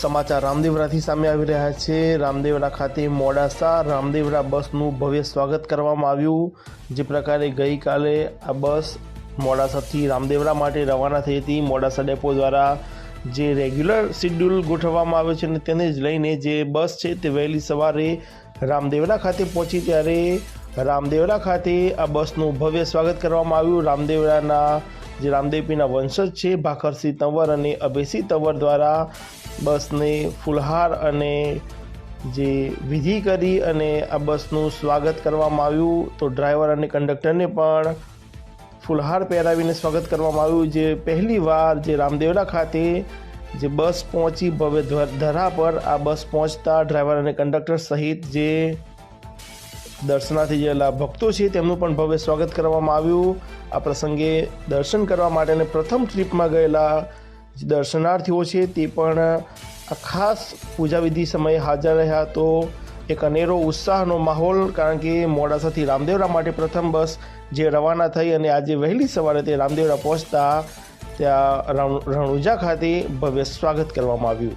સમાચાર રામદેવરાથી સામે આવી રહ્યા છે. રામદેવરા ખાતે મોડાસા રામદેવરા બસનું ભવ્ય સ્વાગત કરવામાં આવ્યું. જે પ્રકારે ગઈકાલે આ બસ મોડાસાથી રામદેવરા માટે રવાના થઈ હતી. મોડાસા ડેપો દ્વારા જે રેગ્યુલર શિડ્યુલ ગોઠવવામાં આવ્યો છે અને તેને જ લઈને જે બસ છે તે વહેલી સવારે રામદેવરા ખાતે પહોંચી ત્યારે રામદેવરા ખાતે આ બસનું ભવ્ય સ્વાગત કરવામાં આવ્યું. રામદેવરાના જે રામદેવપીના વંશજ છે, ભાખરસિંહ તંવર અને અભયસિંહ તંવર દ્વારા બસને ફુલહાર અને જે વિધિ કરી અને આ બસનું સ્વાગત કરવામાં આવ્યું. તો ડ્રાઈવર અને કંડક્ટરને પણ ફુલહાર પહેરાવીને સ્વાગત કરવામાં આવ્યું. જે પહેલીવાર જે રામદેવરા ખાતે જે બસ પહોંચી ભવ્ય ધરા પર આ બસ પહોંચતા ડ્રાઈવર અને કંડક્ટર સહિત જે દર્શનાર્થી જેલા ભક્તો છે, તેમનું પણ ભવ્ય સ્વાગત કરવામાં આવ્યું. આ પ્રસંગે દર્શન કરવા માટે અને પ્રથમ ટ્રીપમાં ગયેલા દર્શનાર્થીઓ છે, તે પણ આ ખાસ પૂજાવિધિ સમયે હાજર રહ્યા. તો એક અનેરો ઉત્સાહનો માહોલ, કારણ કે મોડાસાથી રામદેવરા માટે પ્રથમ બસ જે રવાના થઈ અને આજે વહેલી સવારે તે રામદેવરા પહોંચતા ત્યાં રણ- રણુજા ખાતે ભવ્ય સ્વાગત કરવામાં આવ્યું.